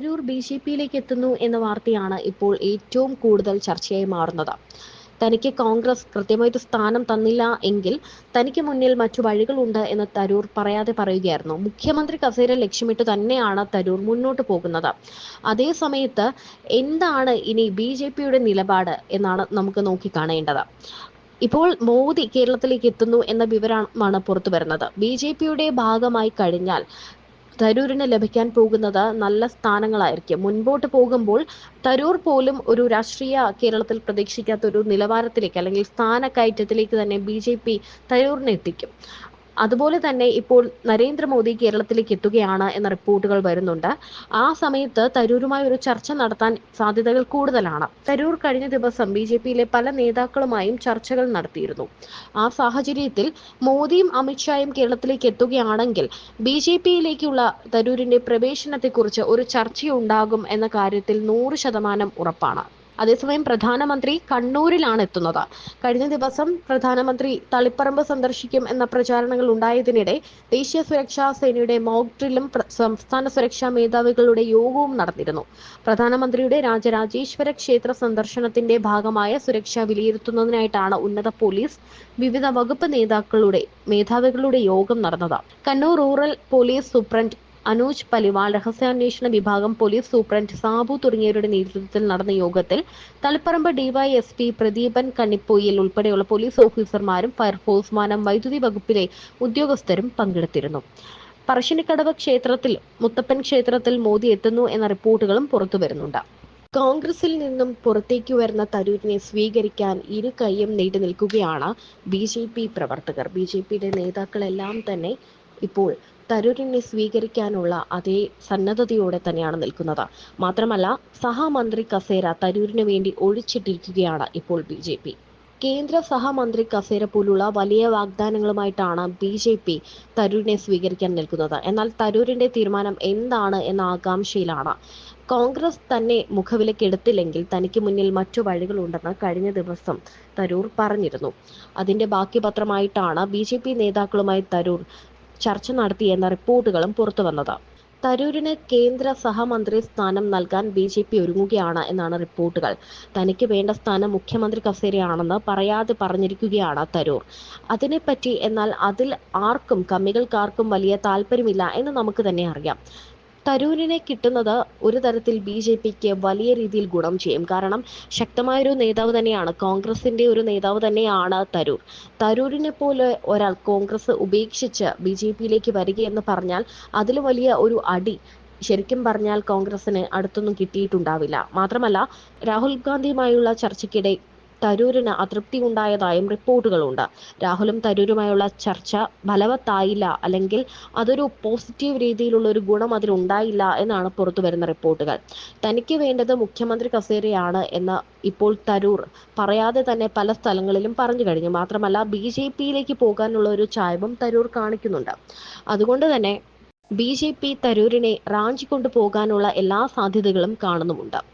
Tharoor B J പിയിലേക്ക് എത്തുന്നു എന്ന വാർത്തയാണ് ഇപ്പോൾ ഏറ്റവും കൂടുതൽ ചർച്ചയായി മാറുന്നത്. തനിക്ക് കോൺഗ്രസ് കൃത്യമായിട്ട് സ്ഥാനം തന്നില്ല എങ്കിൽ തനിക്ക് മുന്നിൽ മറ്റു വഴികളുണ്ട് എന്ന് തരൂർ പറയാതെ പറയുകയായിരുന്നു. മുഖ്യമന്ത്രി കസേര ലക്ഷ്യമിട്ട് തന്നെയാണ് തരൂർ മുന്നോട്ട് പോകുന്നത്. അതേ സമയത്ത് എന്താണ് ഇനി ബി ജെ പിയുടെ നിലപാട് എന്നാണ് നമുക്ക് നോക്കിക്കാണേണ്ടത്. ഇപ്പോൾ മോദി കേരളത്തിലേക്ക് എത്തുന്നു എന്ന വിവരമാണ് പുറത്തു വരുന്നത് ബി ജെ പിയുടെ ഭാഗമായി കഴിഞ്ഞാൽ തരൂരിന് ലഭിക്കാൻ പോകുന്നത് നല്ല സ്ഥാനങ്ങളായിരിക്കും. മുൻപോട്ട് പോകുമ്പോൾ തരൂർ പോലും ഒരു രാഷ്ട്രീയ കേരളത്തിൽ പ്രതീക്ഷിക്കാത്ത ഒരു നിലവാരത്തിലേക്ക് അല്ലെങ്കിൽ സ്ഥാനക്കയറ്റത്തിലേക്ക് തന്നെ ബി ജെ പി തരൂരിനെ എത്തിക്കും. അതുപോലെ തന്നെ ഇപ്പോൾ നരേന്ദ്രമോദി കേരളത്തിലേക്ക് എത്തുകയാണ് എന്ന റിപ്പോർട്ടുകൾ വരുന്നുണ്ട്. ആ സമയത്ത് തരൂരുമായി ഒരു ചർച്ച നടത്താൻ സാധ്യതകൾ കൂടുതലാണ്. തരൂർ കഴിഞ്ഞ ദിവസം ബി ജെ പിയിലെ പല നേതാക്കളുമായും ചർച്ചകൾ നടത്തിയിരുന്നു. ആ സാഹചര്യത്തിൽ മോദിയും അമിത്ഷായും കേരളത്തിലേക്ക് എത്തുകയാണെങ്കിൽ ബി ജെ പിയിലേക്കുള്ള തരൂരിന്റെ പ്രവേശനത്തെക്കുറിച്ച് ഒരു ചർച്ചയുണ്ടാകും എന്ന കാര്യത്തിൽ നൂറ് ശതമാനം ഉറപ്പാണ്. അതേസമയം പ്രധാനമന്ത്രി കണ്ണൂരിലാണ് എത്തുന്നത്. കഴിഞ്ഞ ദിവസം പ്രധാനമന്ത്രി തളിപ്പറമ്പ് സന്ദർശിക്കും എന്ന പ്രചാരണങ്ങൾ ഉണ്ടായതിനിടെ ദേശീയ സുരക്ഷാ സേനയുടെ മോക്ക് ഡ്രില്ലും സംസ്ഥാന സുരക്ഷാ മേധാവികളുടെ യോഗവും നടന്നിരുന്നു. പ്രധാനമന്ത്രിയുടെ രാജരാജേശ്വര ക്ഷേത്ര സന്ദർശനത്തിന്റെ ഭാഗമായ സുരക്ഷ വിലയിരുത്തുന്നതിനായിട്ടാണ് ഉന്നത പോലീസ് വിവിധ വകുപ്പ് നേതാക്കളുടെ മേധാവികളുടെ യോഗം നടന്നത്. Kannur rural police superintendent Anuj Paliwal രഹസ്യാന്വേഷണ വിഭാഗം പോലീസ് സൂപ്രണ്ട് സാബു തുടങ്ങിയവരുടെ നേതൃത്വത്തിൽ നടന്ന യോഗത്തിൽ തളിപ്പറമ്പ് ഡിവൈഎസ്പി പ്രദീപൻ കണ്ണിപ്പൊയിൽ ഉൾപ്പെടെയുള്ള പോലീസ് ഓഫീസർമാരും ഫയർഫോഴ്സ് മാനം വൈദ്യുതി വകുപ്പിലെ ഉദ്യോഗസ്ഥരും പങ്കെടുത്തിരുന്നു. പറശ്ശിനിക്കടവ് ക്ഷേത്രത്തിൽ മുത്തപ്പൻ ക്ഷേത്രത്തിൽ മോദി എത്തുന്നു എന്ന റിപ്പോർട്ടുകളും പുറത്തു വരുന്നുണ്ട്. കോൺഗ്രസിൽ നിന്നും പുറത്തേക്ക് വരുന്ന തരൂരിനെ സ്വീകരിക്കാൻ ഇരു കൈയും നീട്ടി നിൽക്കുകയാണ് ബി ജെ പി പ്രവർത്തകർ. ബി ജെ പിയുടെ നേതാക്കളെല്ലാം തന്നെ ഇപ്പോൾ തരൂരിനെ സ്വീകരിക്കാനുള്ള അതേ സന്നദ്ധതയോടെ തന്നെയാണ് നിൽക്കുന്നത്. മാത്രമല്ല സഹമന്ത്രി കസേര തരൂരിന് വേണ്ടി ഒഴിച്ചിട്ടിരിക്കുകയാണ് ഇപ്പോൾ ബി ജെ പി. കേന്ദ്ര സഹമന്ത്രി കസേര പോലുള്ള വലിയ വാഗ്ദാനങ്ങളുമായിട്ടാണ് ബി ജെ പി തരൂരിനെ സ്വീകരിക്കാൻ നിൽക്കുന്നത്. എന്നാൽ തരൂരിന്റെ തീരുമാനം എന്താണ് എന്ന ആകാംക്ഷയിലാണ്. കോൺഗ്രസ് തന്നെ മുഖവിലക്കെടുത്തില്ലെങ്കിൽ തനിക്ക് മുന്നിൽ മറ്റു വഴികളുണ്ടെന്ന് കഴിഞ്ഞ ദിവസം തരൂർ പറഞ്ഞിരുന്നു. അതിന്റെ ബാക്കി പത്രമായിട്ടാണ് ബി ജെ പി നേതാക്കളുമായി തരൂർ ചർച്ച നടത്തിയെന്ന റിപ്പോർട്ടുകളും പുറത്തു വന്നത്. തരൂരിന് കേന്ദ്ര സഹമന്ത്രി സ്ഥാനം നൽകാൻ ബി ജെ പി ഒരുങ്ങുകയാണ് എന്നാണ് റിപ്പോർട്ടുകൾ. തനിക്ക് വേണ്ട സ്ഥാനം മുഖ്യമന്ത്രി കസേരയാണെന്ന് പറയാതെ പറഞ്ഞിരിക്കുകയാണ് തരൂർ. അതിനെപ്പറ്റി എന്നാൽ അതിൽ ആർക്കും കമ്മികൾക്കാർക്കും വലിയ താല്പര്യമില്ല എന്ന് നമുക്ക് തന്നെ അറിയാം. തരൂരിനെ കിട്ടുന്നത് ഒരു തരത്തിൽ ബി ജെ പിക്ക് വലിയ രീതിയിൽ ഗുണം ചെയ്യും. കാരണം ശക്തമായൊരു നേതാവ് തന്നെയാണ് കോൺഗ്രസിന്റെ ഒരു നേതാവ് തന്നെയാണ് തരൂർ. തരൂരിനെ പോലെ ഒരാൾ കോൺഗ്രസ് ഉപേക്ഷിച്ച് ബി ജെ പിയിലേക്ക് വരികയെന്ന് പറഞ്ഞാൽ അതിൽ വലിയ ഒരു അടി ശരിക്കും പറഞ്ഞാൽ കോൺഗ്രസിന് അടുത്തൊന്നും കിട്ടിയിട്ടുണ്ടാവില്ല. മാത്രമല്ല രാഹുൽ ഗാന്ധിയുമായുള്ള ചർച്ചയ്ക്കിടെ തരൂരിന് അതൃപ്തി ഉണ്ടായതായും റിപ്പോർട്ടുകളുണ്ട്. രാഹുലും തരൂരുമായുള്ള ചർച്ച ഫലവത്തായില്ല. അല്ലെങ്കിൽ അതൊരു പോസിറ്റീവ് രീതിയിലുള്ള ഒരു ഗുണം അതിലുണ്ടായില്ല എന്നാണ് പുറത്തു വരുന്ന റിപ്പോർട്ടുകൾ. തനിക്ക് വേണ്ടത് മുഖ്യമന്ത്രി കസേരയാണ് എന്ന് ഇപ്പോൾ തരൂർ പറയാതെ തന്നെ പല സ്ഥലങ്ങളിലും പറഞ്ഞു കഴിഞ്ഞു. മാത്രമല്ല ബി ജെ പിയിലേക്ക് പോകാനുള്ള ഒരു ചായവും തരൂർ കാണിക്കുന്നുണ്ട്. അതുകൊണ്ട് തന്നെ ബി ജെ പി തരൂരിനെ റാഞ്ചിക്കൊണ്ടു പോകാനുള്ള എല്ലാ സാധ്യതകളും കാണുന്നുമുണ്ട്.